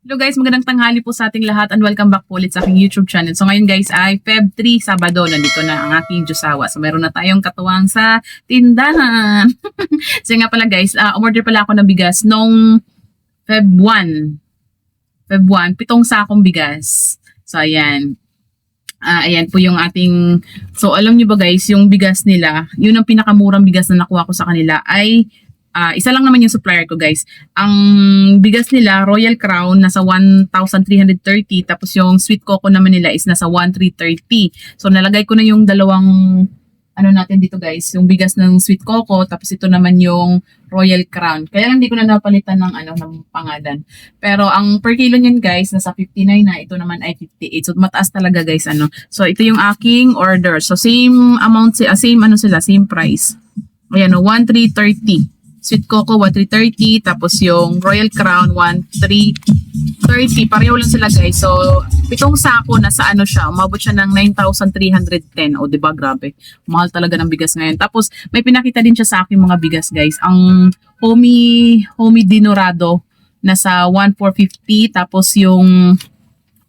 Hello guys, magandang tanghali po sa ating lahat and welcome back po ulit sa aking YouTube channel. So ngayon guys ay Feb 3, Sabado, nandito na ang aking Diyosawa. So meron na tayong katuwang sa tindahan. so nga pala guys, uh, umorder pala ako ng bigas nung Feb 1. Feb 1, pitong sakong bigas. So ayan. Ah, ayan po yung ating, so alam niyo ba guys, yung bigas nila, yun ang pinakamurang bigas na nakuha ko sa kanila ay Ah, isa lang naman yung supplier ko guys. Ang bigas nila, Royal Crown, nasa 1,330. Tapos yung Sweet Coco naman nila is nasa 1,330. So nalagay ko na yung dalawang ano natin dito guys, yung bigas ng Sweet Coco, tapos ito naman yung Royal Crown. Kaya lang hindi ko na napalitan ng ano ng pangalan. Pero ang per kilo niyan guys, nasa 59 na, ito naman ay 58. So mataas talaga guys ano. So ito yung aking order. So same amount, ah, same ano sila, same price. Ayan, oh, 1,330. Sweet Coco, 1,330. Tapos yung Royal Crown, 1,330. Pareho lang sila guys. So, pitong sako, nasa ano siya, umabot siya ng 9,310. O, di ba Grabe. Mahal talaga ng bigas ngayon. Tapos, may pinakita din siya sa akin mga bigas guys. Ang Homie, Homie Dinorado, nasa 1,450. Tapos yung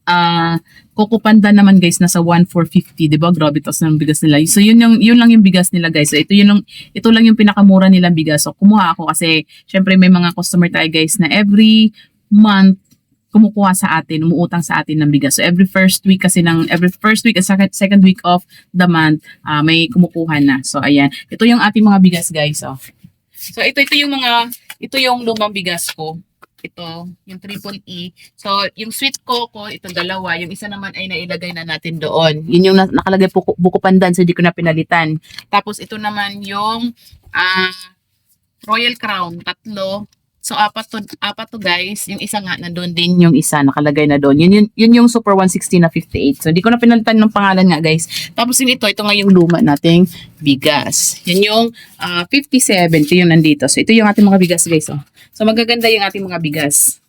ah Coco naman guys nasa 1,450, 'di ba? Grabe tas ng bigas nila. So yun yung yun lang yung bigas nila guys. So ito yun lang ito lang yung pinakamura nilang bigas. So kumuha ako kasi syempre may mga customer tayo guys na every month kumukuha sa atin, umuutang sa atin ng bigas. So every first week kasi ng every first week at second, second week of the month, ah, may kumukuha na. So ayan, ito yung ating mga bigas guys. Oh. So ito ito yung mga ito yung lumang bigas ko ito, yung triple E. So, yung sweet coco, ito dalawa. Yung isa naman ay nailagay na natin doon. Yun yung na- nakalagay buko, buko pandan, so hindi ko na pinalitan. Tapos, ito naman yung ah, Royal Crown, tatlo. So, apat to, apat to guys. Yung isa nga, na doon din yung isa, nakalagay na doon. Yun, yun, yun yung Super 160 na 58. So, hindi ko na pinalitan ng pangalan nga guys. Tapos, yung ito, ito nga yung luma nating bigas. Yan yung ah, 57. Ito yung nandito. So, ito yung ating mga bigas guys. Oh. So magaganda yung ating mga bigas.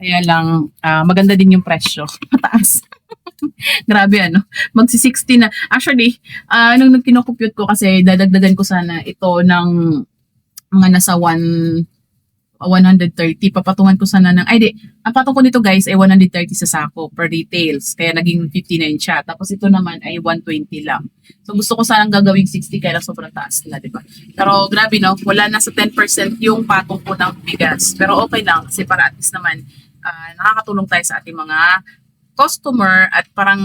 Kaya lang, ah, maganda din yung presyo. Mataas. Grabe ano. Magsi 60 na. Actually, ah nung nung kinocompute ko kasi dadagdagan ko sana ito ng mga nasa 1 130. Papatungan ko sana ng, ay di, ang patong ko nito guys ay 130 sa sako per retails. Kaya naging 59 siya. Tapos ito naman ay 120 lang. So gusto ko sanang gagawing 60 kaya sobrang taas na, di ba? Pero grabe no, wala na sa 10% yung patong ko ng bigas. Pero okay lang kasi para at least naman ah, nakakatulong tayo sa ating mga customer at parang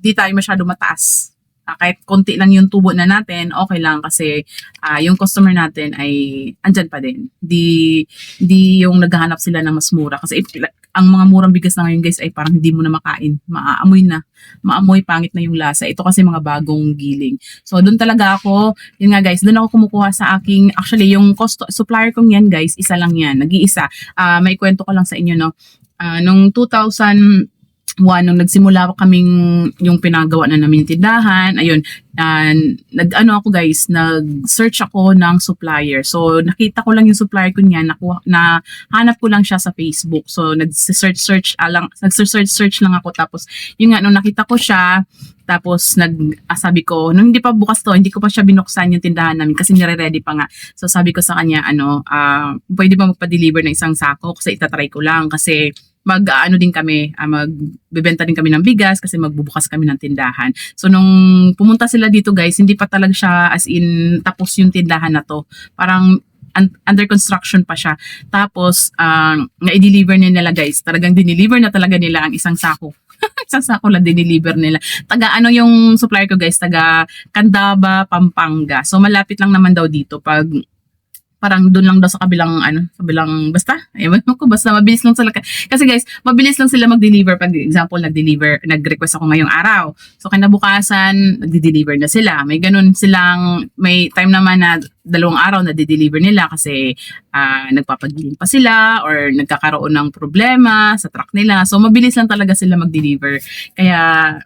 di tayo masyado mataas. Ah, kahit konti lang yung tubo na natin, okay lang kasi ah, yung customer natin ay andyan pa din. Di, di yung naghahanap sila ng mas mura. Kasi if- ang mga murang bigas na ngayon guys ay parang hindi mo na makain. Maaamoy na. Maamoy pangit na yung lasa. Ito kasi mga bagong giling. So doon talaga ako, yun nga guys, doon ako kumukuha sa aking, actually yung cost, supplier kong yan guys, isa lang yan. Nag-iisa. Ah, may kwento ko lang sa inyo no. Ah, nung 2001 nung nagsimula kaming yung pinagawa na namin tindahan, ayun, ah, nag ano ako guys, nag-search ako ng supplier. So nakita ko lang yung supplier ko niya, nakuha, na hanap ko lang siya sa Facebook. So nag-search search ah, lang, nag-search search lang ako tapos yun nga nung nakita ko siya, tapos nag ah, sabi ko, nung hindi pa bukas to, hindi ko pa siya binuksan yung tindahan namin kasi nire-ready pa nga. So sabi ko sa kanya, ano, ah, pwede ba magpa-deliver ng isang sako kasi itatry ko lang kasi mag ano din kami, ah, magbebenta din kami ng bigas kasi magbubukas kami ng tindahan. So nung pumunta sila dito guys, hindi pa talaga siya as in tapos yung tindahan na to. Parang un- under construction pa siya. Tapos um, na-deliver na nila guys. Talagang dineliver na talaga nila ang isang sako. isang sako lang dineliver nila. Taga ano yung supplier ko guys, taga Candaba, Pampanga. So malapit lang naman daw dito pag parang doon lang daw sa kabilang ano, sa kabilang basta. Ewan ko basta mabilis lang sila kasi guys, mabilis lang sila mag-deliver pag example nag-deliver, nag-request ako ngayong araw. So kinabukasan, nagde-deliver na sila. May ganun silang may time naman na dalawang araw na de-deliver nila kasi ah, nagpapagiling pa sila or nagkakaroon ng problema sa truck nila. So mabilis lang talaga sila mag-deliver. Kaya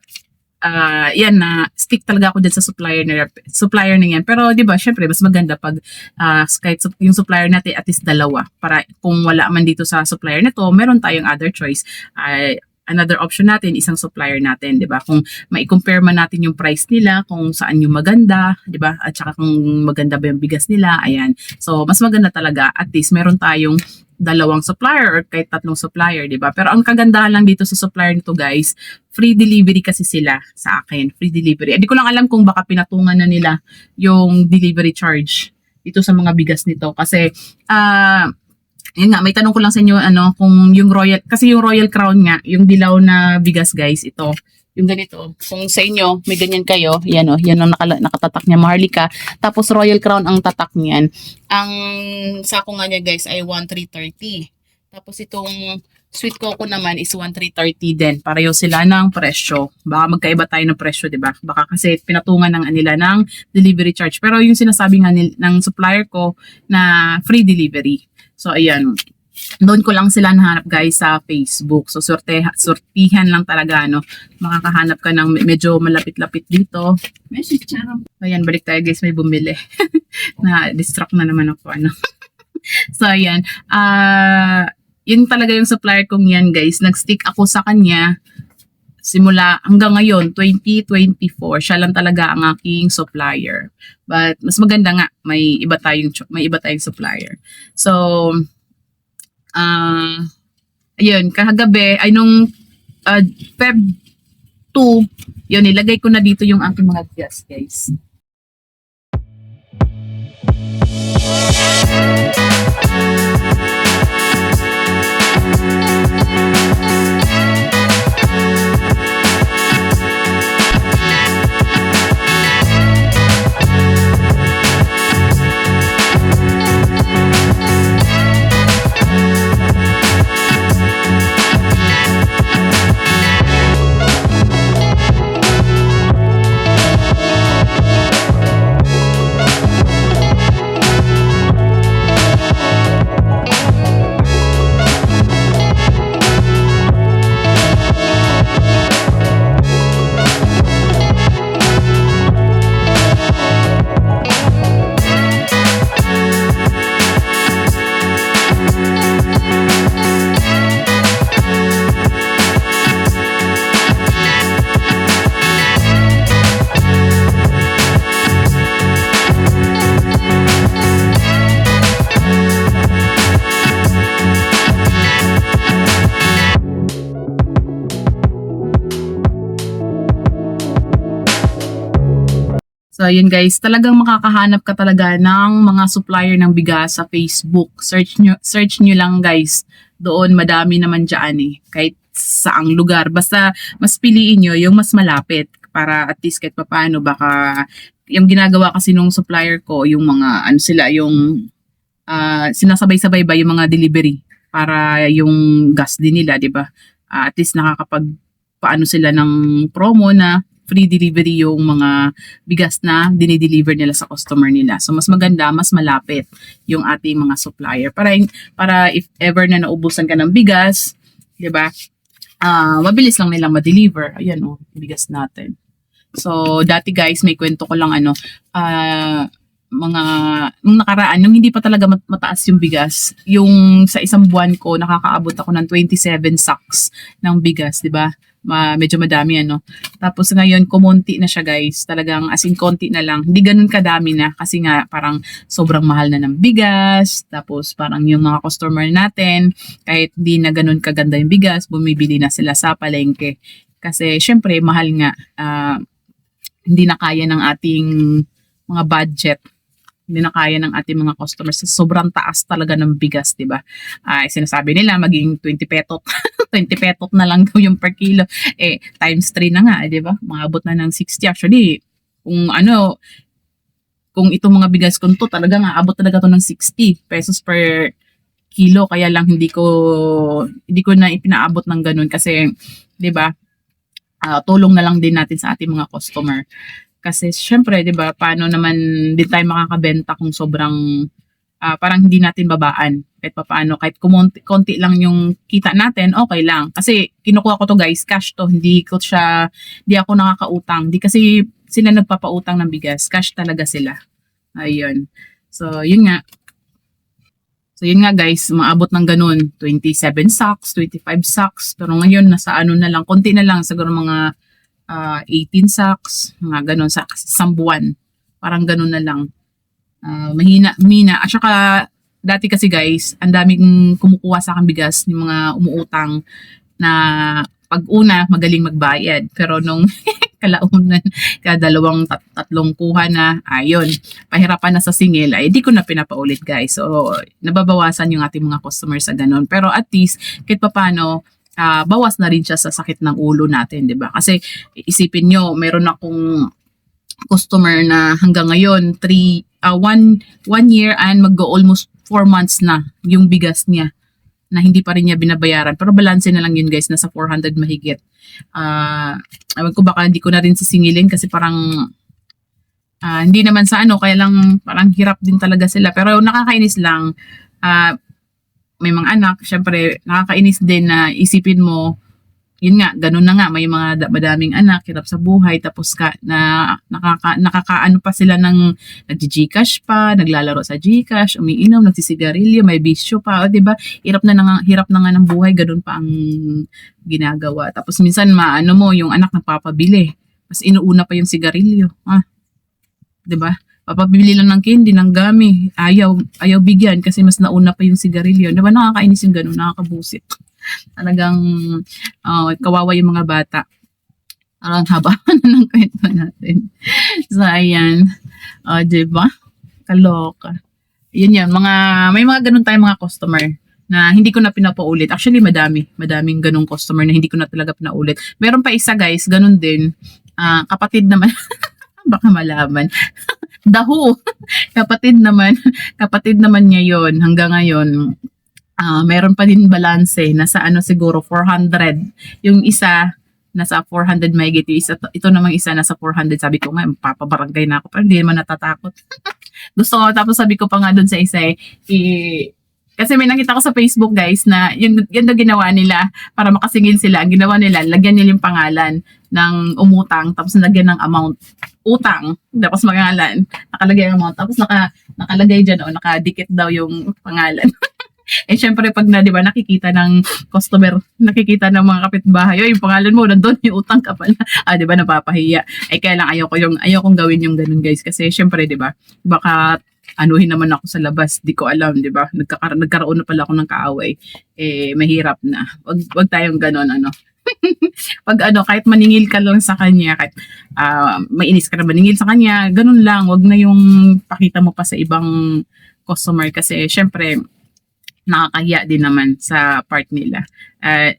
ah yan na stick talaga ako dyan sa supplier na supplier na yan. Pero 'di ba, syempre mas maganda pag ah, kahit yung supplier natin at least dalawa para kung wala man dito sa supplier na to, meron tayong other choice. Ay another option natin, isang supplier natin, di ba? Kung mai-compare man natin yung price nila, kung saan yung maganda, di ba? At saka kung maganda ba yung bigas nila, ayan. So, mas maganda talaga. At least, meron tayong dalawang supplier or kahit tatlong supplier, di ba? Pero ang kagandahan lang dito sa supplier nito, guys, free delivery kasi sila sa akin. Free delivery. Hindi ko lang alam kung baka pinatungan na nila yung delivery charge dito sa mga bigas nito. Kasi, ah, yun nga, may tanong ko lang sa inyo, ano, kung yung Royal, kasi yung Royal Crown nga, yung dilaw na bigas, guys, ito, yung ganito, kung sa inyo, may ganyan kayo, yan o, yan ang nakala, nakatatak niya, Maharlika, tapos Royal Crown ang tatak niyan. Ang sako nga niya, guys, ay 1,330. Tapos itong sweet coco naman is 1,330 din. Pareho sila ng presyo. Baka magkaiba tayo ng presyo, di ba? Baka kasi pinatungan ng nila ng delivery charge. Pero yung sinasabi nga nil, ng supplier ko na free delivery. So, ayan. Doon ko lang sila nahanap guys sa Facebook. So, sorte, sortihan lang talaga, no? Makakahanap ka ng me- medyo malapit-lapit dito. Message charang. Ayan, balik tayo guys, may bumili. na distract na naman ako, ano. so, ayan. Ah, yun talaga yung supplier kong yan, guys. Nag-stick ako sa kanya simula hanggang ngayon, 2024. Siya lang talaga ang aking supplier. But mas maganda nga, may iba tayong may iba tayong supplier. So, ah ayun, kahagabi, ay nung ah, Feb 2, yun, nilagay ko na dito yung aking mga gas, guys. So, yun guys, talagang makakahanap ka talaga ng mga supplier ng bigas sa Facebook. Search nyo, search nyo lang guys. Doon, madami naman dyan eh. Kahit saang lugar. Basta, mas piliin nyo yung mas malapit. Para at least kahit paano, baka yung ginagawa kasi nung supplier ko, yung mga, ano sila, yung ah, sinasabay-sabay ba yung mga delivery para yung gas din nila, di ba? Ah, at least nakakapag paano sila ng promo na free delivery yung mga bigas na dinideliver nila sa customer nila. So mas maganda, mas malapit yung ating mga supplier para para if ever na naubusan ka ng bigas, 'di ba? Ah, mabilis lang nilang ma-deliver. Ayan oh, bigas natin. So dati guys, may kwento ko lang ano, ah mga nung nakaraan, nung hindi pa talaga mat- mataas yung bigas, yung sa isang buwan ko nakakaabot ako ng 27 sacks ng bigas, 'di ba? Ma, medyo madami ano. Tapos ngayon, kumonti na siya guys. Talagang as in konti na lang. Hindi ganun kadami na kasi nga parang sobrang mahal na ng bigas. Tapos parang yung mga customer natin, kahit hindi na ganun kaganda yung bigas, bumibili na sila sa palengke. Kasi syempre, mahal nga. ah, hindi na kaya ng ating mga budget hindi na kaya ng ating mga customers. Sobrang taas talaga ng bigas, di ba? Ay, sinasabi nila maging 20 petot. 20 petot na lang daw yung per kilo. Eh, times 3 na nga, eh, di ba? Maabot na ng 60. Actually, kung ano, kung itong mga bigas ko to, talaga nga, abot talaga to ng 60 pesos per kilo. Kaya lang hindi ko, hindi ko na ipinaabot ng ganun kasi, di ba, ah, tulong na lang din natin sa ating mga customer. Kasi syempre, 'di ba, paano naman din tayo makakabenta kung sobrang ah, parang hindi natin babaan kahit papaano kahit kumonti, konti lang yung kita natin, okay lang. Kasi kinukuha ko to guys, cash to, hindi ko siya hindi ako nakakautang. Hindi kasi sila nagpapautang ng bigas, cash talaga sila. Ayun. So, yun nga. So yun nga guys, maabot ng ganun, 27 sacks, 25 sacks. Pero ngayon, nasa ano na lang, konti na lang, siguro mga ah, 18 sacks, mga ganun, sa isang buwan. Parang ganun na lang. Ah, mahina, mina. At saka, dati kasi guys, ang daming kumukuha sa akin bigas, yung mga umuutang na pag una, magaling magbayad. Pero nung kalaunan, kada dalawang tat- tatlong kuha na, ayun, pahirapan na sa singil, ay di ko na pinapaulit guys. So, nababawasan yung ating mga customers sa ganun. Pero at least, kahit papano, ah, bawas na rin siya sa sakit ng ulo natin, di ba? Kasi isipin nyo, meron akong customer na hanggang ngayon, three, ah, one, one year and mag-go almost four months na yung bigas niya na hindi pa rin niya binabayaran. Pero balanse na lang yun guys, nasa 400 mahigit. Ah, ewan ko baka hindi ko na rin sisingilin kasi parang ah, hindi naman sa ano, kaya lang parang hirap din talaga sila. Pero nakakainis lang, ah, may mga anak, syempre nakakainis din na isipin mo, yun nga, ganun na nga, may mga da- madaming anak, hirap sa buhay, tapos ka, na, nakaka, nakakaano pa sila ng nagji-gcash pa, naglalaro sa gcash, umiinom, nagsisigarilyo, may bisyo pa, o, di ba? Hirap na, nga- hirap na nga ng buhay, ganun pa ang ginagawa. Tapos minsan, maano mo, yung anak nagpapabili, mas inuuna pa yung sigarilyo. Ah, di ba? Papabili lang ng candy, ng gami. Ayaw, ayaw bigyan kasi mas nauna pa yung sigarilyo. Di ba? Nakakainis yung ganun, nakakabusit. Talagang ah, kawawa yung mga bata. Parang haba na ng kwento natin. So, ayan. O, di ba? Kaloka. Yun yan. Mga, may mga ganun tayong mga customer na hindi ko na pinapaulit. Actually, madami. Madaming ganung customer na hindi ko na talaga pinaulit. Meron pa isa guys, ganun din. Ah, kapatid naman. Baka malaman. Daho. kapatid naman. Kapatid naman niya yon hanggang ngayon. Ah, meron pa din balanse nasa ano siguro 400. Yung isa nasa 400 mahigit yung isa ito namang isa nasa 400 sabi ko nga papabarangay na ako pero hindi naman natatakot gusto ko tapos sabi ko pa nga doon sa isa eh, i- kasi may nakita ko sa Facebook guys na yun, yun na ginawa nila para makasingil sila. Ginawa nila, lagyan nila yung pangalan ng umutang tapos lagyan ng amount utang tapos pangalan nakalagay ang amount tapos naka, nakalagay dyan o nakadikit daw yung pangalan. Eh syempre pag na 'di ba nakikita ng customer nakikita ng mga kapitbahay "Oy, yung pangalan mo nandoon yung utang ka pala. Ah 'di ba napapahiya. Eh kaya lang ayoko yung ayoko gawin yung ganun guys. Kasi syempre 'di ba baka anuhin naman ako sa labas di ko alam 'di ba? Nagkaka- nagkaroon na pala ako ng kaaway. Eh mahirap na. Wag wag tayong ganun ano pag ano kahit maningil ka lang sa kanya kahit ah, mainis ka na maningil sa kanya ganun lang wag na yung pakita mo pa sa ibang customer kasi syempre nakakahiya din naman sa part nila. Uh,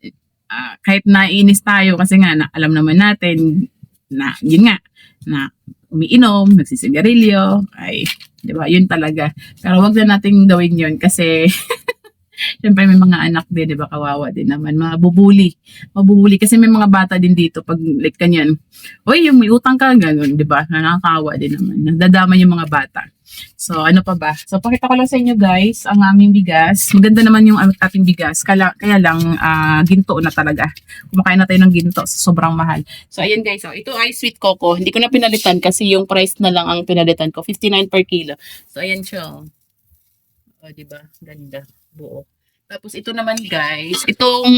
ah, kahit naiinis tayo kasi nga na, alam naman natin na yun nga na umiinom, nagsisigarilyo, ay, di ba, yun talaga. Pero wag na nating gawin yun kasi Siyempre may mga anak din, di ba, kawawa din naman. Mabubuli. Mabubuli. Kasi may mga bata din dito, pag like kanyan, Uy, yung may utang ka, ganun, di ba? Nakakawa din naman. Nagdadama yung mga bata. So, ano pa ba? So, pakita ko lang sa inyo guys, ang aming bigas. Maganda naman yung ating bigas. Kaya, kaya lang, ah, ginto na talaga. Kumakain na tayo ng ginto sa sobrang mahal. So, ayan guys. So, ito ay sweet coco. Hindi ko na pinalitan kasi yung price na lang ang pinalitan ko. 59 per kilo. So, ayan siya. oh. O, di ba? Ganda. Buo. Tapos, ito naman guys. Itong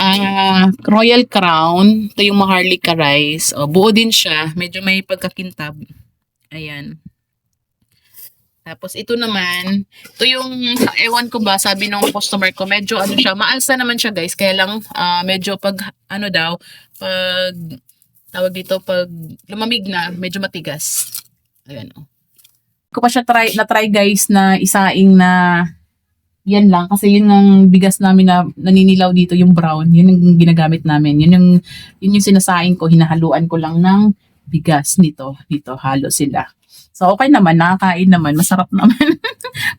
ah, Royal Crown. Ito yung Maharlika rice. O, buo din siya. Medyo may pagkakintab. Ayan. Tapos ito naman, ito yung, ewan ko ba, sabi ng customer ko, medyo ano siya, maalsa naman siya guys, kaya lang ah, medyo pag, ano daw, pag, tawag dito, pag lumamig na, medyo matigas. Ayan o. Ko pa siya try, na-try guys na isaing na yan lang kasi yun ang bigas namin na naninilaw dito yung brown yun ang ginagamit namin yun yung yun yung sinasaing ko hinahaluan ko lang ng bigas nito dito halo sila So, okay naman, nakakain naman, masarap naman.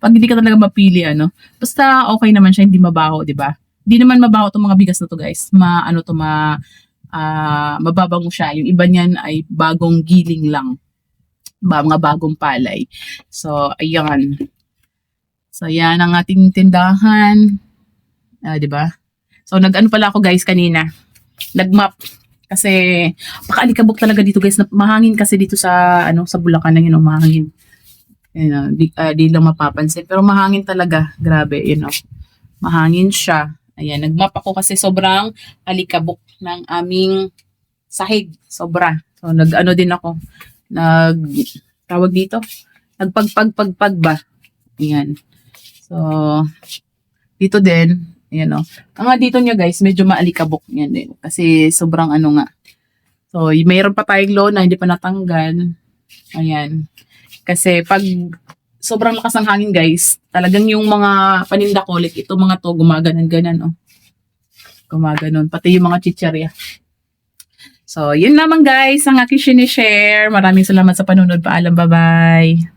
Pag hindi ka talaga mapili, ano. Basta okay naman siya, hindi mabaho, di ba? Hindi naman mabaho itong mga bigas na to, guys. Ma, ano to, ma, ah, mababango siya. Yung iba niyan ay bagong giling lang. Ba, mga bagong palay. So, ayan. So, yan ang ating tindahan. Ah, di ba? So, nag-ano pala ako, guys, kanina. Nag-map kasi pakaalikabok talaga dito guys. Mahangin kasi dito sa ano sa Bulacan na yun, oh, mahangin. You know, di, ah, di lang mapapansin. Pero mahangin talaga. Grabe, you know. Mahangin siya. Ayan, nagmap ako kasi sobrang alikabok ng aming sahig. Sobra. So, nag-ano din ako. Nag, tawag dito? Nagpagpagpagpag ba? Ayan. So, dito din, ayan o. Ang nga dito niya guys, medyo maalikabok niyan din. Kasi sobrang ano nga. So, mayroon pa tayong lona, hindi pa natanggal. Ayan. Kasi pag sobrang lakas ng hangin guys, talagang yung mga paninda kolik, ito mga to, gumaganan-ganan oh. Gumaganon. Pati yung mga chicherya. So, yun lamang guys, ang aking sinishare. Maraming salamat sa panunod. Paalam, bye-bye.